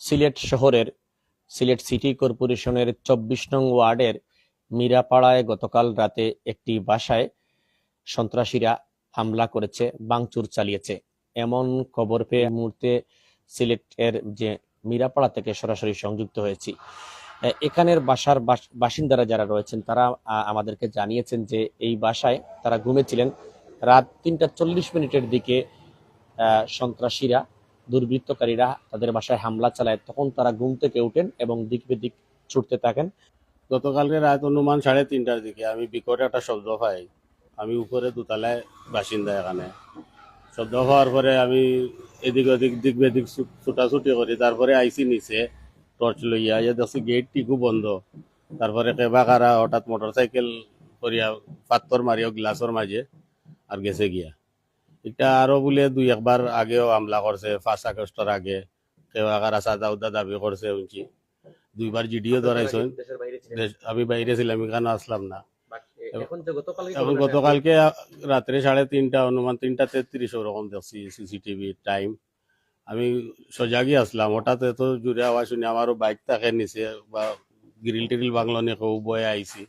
সিলেট শহরের, সিলেট সিটি কর্পোরেশনের চব্বিশ নং ওয়ার্ডের মিরাপাড়ায় গতকাল রাতে একটি বাসায় সন্ত্রাসীরা হামলা করেছে বাংচুর চালিয়েছে। এমন খবর পেয়ে মুহূর্তে সিলেটের যে মিরাপাড়া থেকে সরাসরি সংযুক্ত হয়েছি। এখানের বাসার বাস- বাসিন্দারা যারা রয়েছেন, তারা আমাদেরকে জানিয়েছেন যে এই বাসায় তারা ঘুমেছিলেন। রাত তিনটা চল্লিশ মিনিটের দিকে সন্ত্রাসীরা দুর্বৃত্তকারীরা তাদের বাসায় হামলা চালায়, তখন তারা ঘুম থেকে উঠেন এবং দিক বেদিক ছুটতে থাকেন। গতকালকে রাত অনুমান সাড়ে তিনটার দিকে আমি বিকট একটা শব্দ পাই। আমি উপরে দোতলায় বাসিন্দা এখানে। শব্দ হওয়ার পরে আমি এদিক ওদিক, দিক বেদিক ছুট- ছুটাছুটি করি। তারপরে আইসি নিচে, টর্চ লইয়া যে দেখছি গেট টিকু বন্ধ। তারপরে কেবা কারা হঠাৎ মোটর সাইকেল করিয়া পাত্তর মারিয়া গ্লাসের মাঝে আর গেছে গিয়া। এটা আরও বলে দুই একবার আগেও হামলা করছে ফার্স্ট আগস্টের আগে। কেবা কারা সাদা উদা দাবি করছে শুনছি দুইবার জিডিও ধরাইছেন। আমি বাইরে ছিলাম এখানে আসলাম না। এখন গতকালকে রাত্রে সাড়ে তিনটা অনুমান তিনটা তেত্রিশ ওরকম দেখছি সিসিটিভি টাইম আমি সজাগই আসলাম। হঠাৎ এত জুড়ে আওয়াজ শুনে আমারও বাইক তাকে নিচে বা গ্রিল টিরিল বাংলো নিয়ে কেউ বয়ে আইছি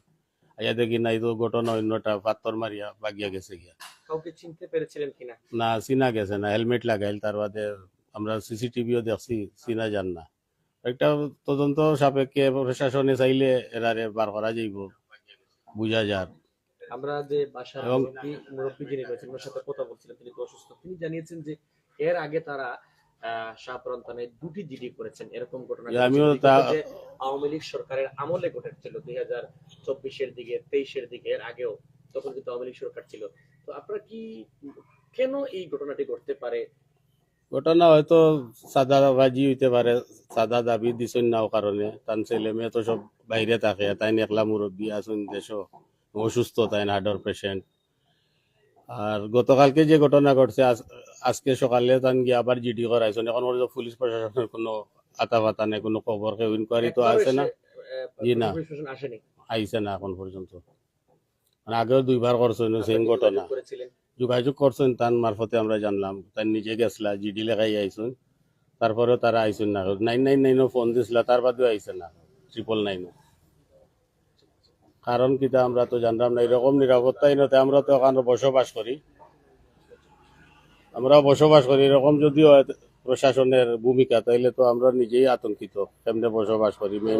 আইয়া দেখি নাই তো ঘটনা অন্যটা মারিয়া বাগিয়া গেছে গিয়া। কাউকে চিনতে পেরেছিলেন কিনা না? চিনা গেছে না হেলমেট লাগাইল তার বাদে আমরা সিসিটিভিও দেখছি চিনা যান না। একটা তদন্ত সাপেক্ষে প্রশাসনে চাইলে এরারে বার করা যাইব বুঝা যার আমরা যে বাসার মুরব্বী যিনি রয়েছেন ওনার সাথে কথা বলছিলাম তিনি অসুস্থ। তিনি জানিয়েছেন যে এর আগে তারা আহ, শাহপুরান্তনে দুটি জিডি করেছেন এরকম ঘটনা আমিও আওয়ামী লীগ সরকারের আমলে ঘটেছিল দুই হাজার চব্বিশের দিকে, তেইশের দিকে, এর আগেও তখন কিন্তু আওয়ামী লীগ সরকার ছিল। তো আপনারা কি, কেন এই ঘটনাটি ঘটতে পারে? ঘটনা হয়তো সাদা বাজি হইতে পারে, সাদা দাবি দিছেন নাও কারণে। তান ছেলে মেয়ে তো সব বাইরে থাকে, তাই একলা মুরব্বী আছেন দেশ, অসুস্থ, তাই হার্টের পেশেন্ট আর গতকালকে যে ঘটনা ঘটছে, আজ- আজকে সকালে তান গিয়ে আবার জিডি করাইছেন। এখন পর্যন্ত পুলিশ প্রশাসনের কোনো আতা পাতা নেই কোনো খবর কেউ ইনকোয়ারি তো আছে না। জি না। প্রশাসন না এখন পর্যন্ত। মানে আগেও দুইবার করছেন সেম ঘটনা। যোগাযোগ করছেন তার মারফতে আমরা জানলাম। তার নিজে গেছলা জিডি লেখাই আইসুন। তারপরেও তারা আইসুন না। নাইন নাইন নাইনও ফোন দিছিলা তার বাদেও আইসে না ট্রিপল নাইনও কারণ কিতা আমরা তো জানলাম না এরকম নিরাপত্তাই নতে আমরা তো এখন বসবাস করি। আমরা বসবাস করি এরকম যদি হয় প্রশাসনের ভূমিকা তাইলে তো আমরা নিজেই আতঙ্কিত। কেমনে বসবাস করি মেন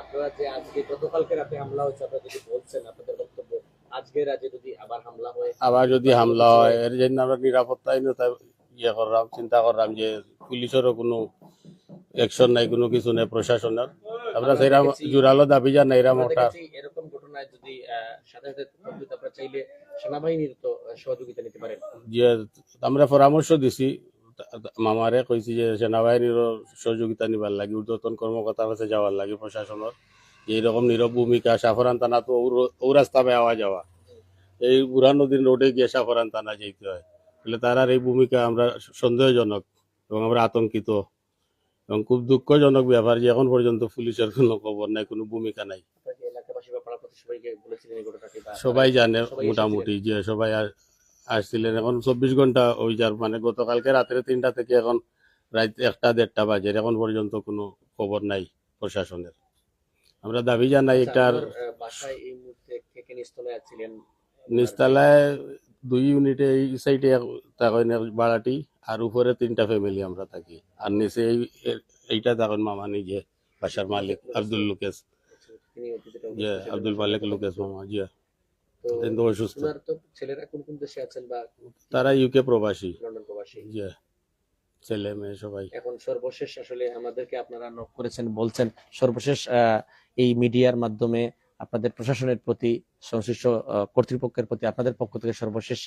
আপনারা যে আজকে গতকালকে রাতে হামলা হয়েছে আপনারা যদি বলছেন আপনাদের বক্তব্য আজকে রাতে যদি আবার হামলা হয়? আবার যদি হামলা হয় এর জন্য আমরা নিরাপত্তাই নতা ইয়ে করলাম চিন্তা করলাম যে পুলিশেরও কোনো অ্যাকশন নাই কোনো কিছু নেই প্রশাসনের। আমরা সেরাম জোরালো দাবি আমরা ওটা এরকম ঘটনায় যদি আপনারা চাইলে সেনাবাহিনীর তো সহযোগিতা নিতে পারেন। আমরা পরামর্শ দিছি মামারে কইছি যে সেনাবাহিনীরও সহযোগিতা নিবার লাগি ঊর্ধ্বতন কর্মকর্তার কাছে যাওয়ার লাগে প্রশাসনের এইরকম নীরব ভূমিকা সাফরান থানা তো ও- রাস্তা বেওয়া যাওয়া। এই বুড়া নদীর রোডে গিয়ে সাফরান থানা যেতে হয়। তাহলে তারার এই ভূমিকা আমরা সন্দেহজনক এবং আমরা আতঙ্কিত। এবং খুব দুঃখজনক ব্যাপার যে এখন পর্যন্ত পুলিশের কোনো খবর নাই কোনো ভূমিকা নাই। সবাই জানে মোটামুটি যে সবাই আস- আসছিলেন। এখন চব্বিশ ঘণ্টা ওই যার মানে গতকালকে রাত্রে তিনটা থেকে এখন রাত একটা দেড়টা বাজে এখন পর্যন্ত কোনো খবর নাই প্রশাসনের আমরা দাবি জানাই আচ্ছা, এটার নিস্তলায় দুই ইউনিটে এই সাইডে তখন বাড়াটি আর উপরে তিনটা ফ্যামিলি আমরা থাকি। আর নিচে এই- এইটা তখন মামা নিজে বাসার মালিক আব্দুল লুকেশ। যে আব্দুল মালিক লুকেশ মামা জি তো কিন্তু অসুস্থ। তো ছেলেরা কোন কোন দেশে আছেন বা তারা ইউকে প্রবাসী। লন্ডন প্রবাসী? জি ছেলে মেয়ে সবাই। এখন সর্বশেষ আসলে আমাদেরকে আপনারা নক করেছেন বলছেন সর্বশেষ এই মিডিয়ার মাধ্যমে আপনাদের প্রশাসনের প্রতি সংশ্লিষ্ট কর্তৃপক্ষের প্রতি আপনাদের পক্ষ থেকে সর্বশেষ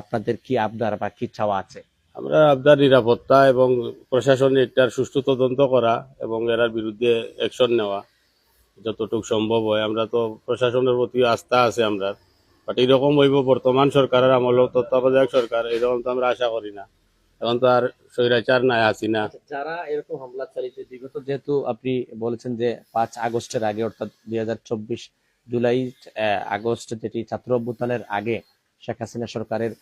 আপনাদের কি আবদার বা কি চাওয়া আছে? আমরা আবদার নিরাপত্তা এবং প্রশাসনের এটার সুষ্ঠু তদন্ত করা এবং এরার বিরুদ্ধে অ্যাকশন নেওয়া। যতটুকু সম্ভব হয়। আমরা তো প্রশাসনের প্রতি আস্থা আছে আমরা। বাট এরকম হইব বর্তমান সরকারের আমল তত্ত্বাবধায়ক সরকার এরকম তো আমরা আশা করি না। এখন তো আর স্বৈরাচার নাই আছি না। আচ্ছা, যারা এরকম হামলা চালিয়েছে বিগত যেহেতু আপনি বলেছেন যে পাঁচ আগস্টের আগে অর্থাৎ দুই হাজার চব্বিশ জুলাই আগস্ট যেটি ছাত্র অভ্যুত্থানের আগে শেখ হাসিনা সরকারের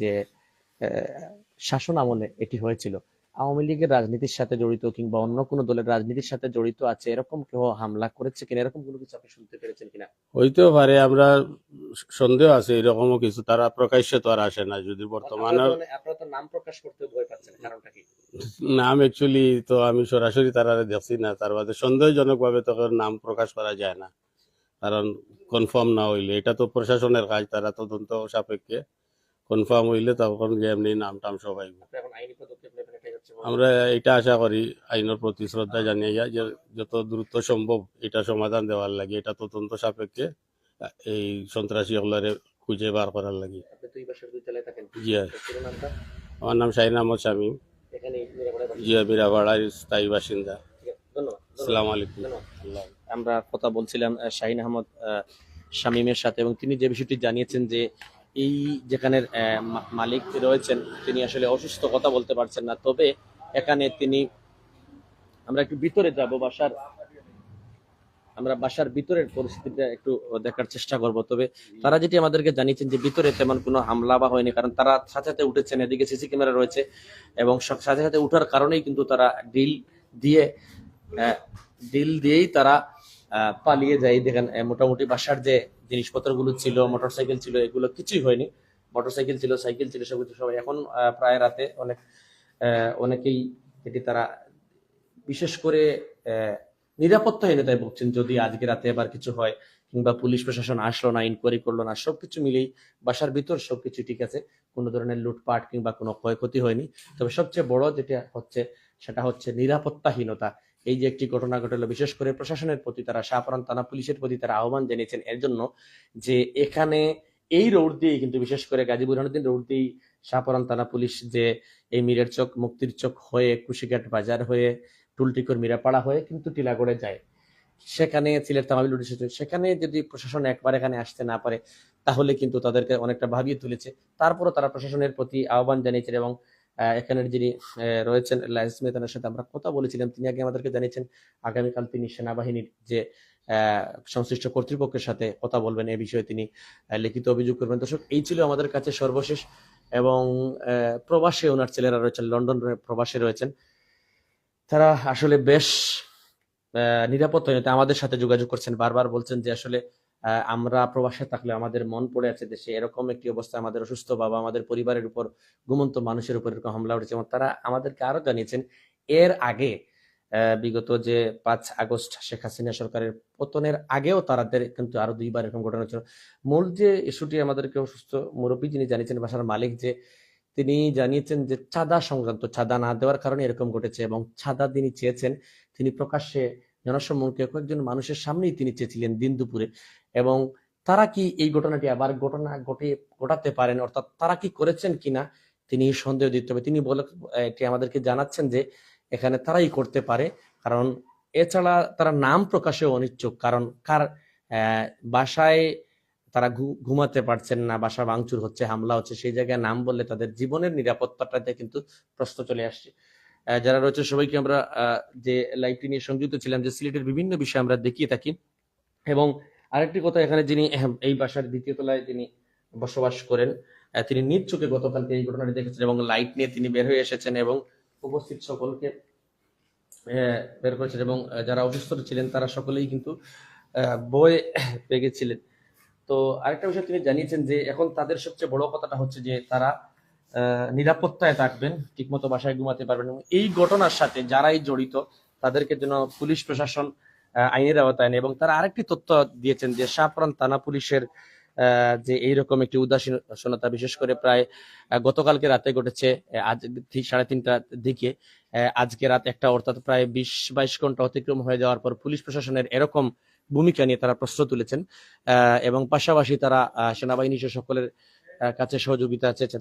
যে শাসন আমলে এটি হয়েছিল আওয়ামী লীগের রাজনীতির সাথে জড়িত কিংবা অন্য কোনো দলের রাজনীতির সাথে জড়িত আছে এরকম কেউ হামলা করেছে কিনা? এরকম কোনো কিছু আপনি শুনতে পেরেছেন কিনা? হইতেও পারে আমরা সন্দেহ আছে এরকমও কিছু। তারা প্রকাশ্যে তো আর আসে না যদি বর্তমানে আপনারা তো- নাম প্রকাশ করতে ভয় পাচ্ছেন কারণটা কি? নাম অ্যাকচুয়ালি তো আমি সরাসরি তারা দেখছি না তার বাদে সন্দেহজনক ভাবে তখন নাম প্রকাশ করা যায় না। কারণ কনফার্ম না হইলে এটা তো প্রশাসনের কাজ তারা তদন্ত সাপেক্ষে কনফার্ম হইলে তখন যে এমনি নাম টাম সবাই এখন আইনি পদক্ষেপ আমরা এটা আশা করি আইনের প্রতি শ্রদ্ধা জানিয়ে যায় যে যত দ্রুত সম্ভব এটা সমাধান দেওয়ার লাগে এটা তদন্ত সাপেক্ষে এই সন্ত্রাসী হলারে খুঁজে বার করার লাগে। আপনি দুই বাসার দুই তলায় থাকেন। জি হ্যাঁ। আমার নাম শাহিন আহমদ শামীম এখানে জিয়া বিরাবাড়ার স্থায়ী বাসিন্দা। আসসালামু আলাইকুম। আমরা কথা বলছিলাম শাহিন আহমদ আহ, শামীমের সাথে এবং তিনি যে বিষয়টি জানিয়েছেন যে এই যেখানের মালিক রয়েছেন, তিনি আসলে অসুস্থ কথা বলতে পারছেন না। তবে এখানে তিনি, আমরা একটু ভিতরে যাব, বাসার, আমরা বাসার ভিতরের পরিস্থিতিটা একটু দেখার চেষ্টা করব। তবে তারা যেটি আমাদেরকে জানিয়েছেন যে ভিতরে তেমন কোনো হামলা বা হয়নি, কারণ তারা সাথে সাথে উঠেছেন, এদিকে সিসি ক্যামেরা রয়েছে, এবং সাথে সাথে উঠার কারণেই কিন্তু তারা ডিল দিয়ে ডিল দিয়েই তারা পালিয়ে যায়। দেখেন মোটামুটি বাসার যে জিনিসপত্রগুলো ছিল মোটরসাইকেল ছিল, এগুলো কিছুই হয়নি। মোটরসাইকেল ছিল সাইকেল ছিল, সব কিছু সবাই এখন প্রায় রাতে অনেক অনেকেই এটি তারা বিশেষ করে নিরাপত্তাহীনতায় ভুগছেন। যদি আজকে রাতে আবার কিছু হয়, কিংবা পুলিশ প্রশাসন আসলো না ইনকোয়ারি করল না, সবকিছু মিলেই বাসার ভিতর সবকিছু ঠিক আছে। কোনো ধরনের লুটপাট কিংবা কোনো ক্ষয়ক্ষতি হয়নি। তবে সবচেয়ে বড় যেটা হচ্ছে, সেটা হচ্ছে নিরাপত্তাহীনতা। এই যে একটি ঘটনা ঘটলো, বিশেষ করে প্রশাসনের প্রতি তারা শাহপুরান থানা পুলিশের প্রতি তারা আহ্বান জানিয়েছেন এর জন্য যে এখানে এই রোড দিয়ে কিন্তু, বিশেষ করে গাজী বুরহানুদ্দিন রোড দিয়ে শাহপুরান থানা পুলিশ যে এই মিরের চক, মুক্তির চক হয়ে কুশিঘাট বাজার হয়ে টুলটিকর মিরাপাড়া হয়ে কিন্তু টিলাগড়ে যায়। সেখানে সিলেট তামাবিল উঠেছে সেখানে যদি প্রশাসন একবার এখানে আসতে না পারে, তাহলে কিন্তু তাদেরকে অনেকটা ভাবিয়ে তুলেছে। তারপরও তারা প্রশাসনের প্রতি আহ্বান জানিয়েছেন এবং এখানের যিনি রয়েছেন লাইস মেহতানের সাথে আমরা কথা বলেছিলাম। তিনি আগে আমাদেরকে জানিয়েছেন আগামীকাল তিনি সেনাবাহিনীর যে সংশ্লিষ্ট কর্তৃপক্ষের সাথে কথা বলবেন এ বিষয়ে তিনি লিখিত অভিযোগ করবেন। দর্শক এই ছিল আমাদের কাছে সর্বশেষ এবং প্রবাসে ওনার ছেলেরা রয়েছেন লন্ডন প্রবাসে রয়েছেন। তারা আসলে বেশ আহ, নিরাপত্তাহীনতা আমাদের সাথে যোগাযোগ করছেন। বারবার বলছেন যে আসলে আমরা প্রবাসে থাকলে আমাদের মন পড়ে আছে দেশে। এরকম একটি অবস্থা আমাদের অসুস্থ বাবা আমাদের পরিবারের উপর, ঘুমন্ত মানুষের উপর এরকম হামলা উঠেছে এবং তারা আমাদেরকে আরও জানিয়েছেন, এর আগে বিগত যে পাঁচ আগস্ট শেখ হাসিনা সরকারের পতনের আগেও তাদের কিন্তু আরও দুইবার এরকম ঘটনা ছিল মূল যে ইস্যুটি আমাদেরকে অসুস্থ মুরব্বী যিনি জানিয়েছেন, বাসার মালিক যে, তিনি জানিয়েছেন যে চাঁদা সংক্রান্ত, চাঁদা না দেওয়ার কারণে এরকম ঘটেছে এবং চাঁদা তিনি চেয়েছেন, তিনি প্রকাশ্যে জনসম্মুখে কয়েকজন মানুষের সামনেই তিনি চেয়েছিলেন দিন দুপুরে। এবং তারা কি এই ঘটনাটি আবার ঘটনা ঘটে, ঘটাতে পারেন? অর্থাৎ তারা কি করেছেন কিনা? তিনি সন্দেহ দিতে হবে। তিনি বলে, এটি আমাদেরকে জানাচ্ছেন যে এখানে তারাই করতে পারে। কারণ এছাড়া তারা নাম প্রকাশে অনিচ্ছুক। কারণ কার বাসায় তারা ঘুমাতে পারছেন না, বাসা ভাঙচুর হচ্ছে, হামলা হচ্ছে, সেই জায়গায় নাম বললে তাদের জীবনের নিরাপত্তাটাতে কিন্তু প্রশ্ন চলে আসছে। যারা রয়েছে, সবাইকে আমরা যে লাইভটি নিয়ে সংযুক্ত ছিলাম, যে সিলেটের বিভিন্ন বিষয় আমরা দেখিয়ে থাকি। এবং আরেকটি কথা এখানে যিনি এই বাসার দ্বিতীয় তলায় যিনি বসবাস করেন তিনি নিজ চোখে গতকালকে এই ঘটনাটি দেখেছেন এবং লাইট নিয়ে তিনি বের হয়ে এসেছেন এবং উপস্থিত সকলকে বের করেছেন এবং যারা অসুস্থ ছিলেন তারা সকলেই কিন্তু বয়ে পেয়ে গেছিলেন। তো আরেকটা বিষয় তিনি জানিয়েছেন যে এখন তাদের সবচেয়ে বড় কথাটা হচ্ছে যে তারা নিরাপত্তায় থাকবেন, ঠিকমতো বাসায় ঘুমাতে পারবেন এবং এই ঘটনার সাথে যারাই জড়িত, তাদেরকে যেন পুলিশ প্রশাসন আইনের আওতায় নেয় এবং তারা আরেকটি তথ্য দিয়েছেন যে শাহপুরান থানা পুলিশের যে এইরকম একটি উদাসীনতা, বিশেষ করে প্রায় গতকালকে রাতে ঘটেছে আজ সাড়ে তিনটার দিকে আজকে রাত একটা অর্থাৎ প্রায় বিশ বাইশ ঘণ্টা অতিক্রম হয়ে যাওয়ার পর পুলিশ প্রশাসনের এরকম ভূমিকা নিয়ে তারা প্রশ্ন তুলেছেন এবং পাশাপাশি তারা সেনাবাহিনী সকলের কাছে সহযোগিতা চেয়েছেন।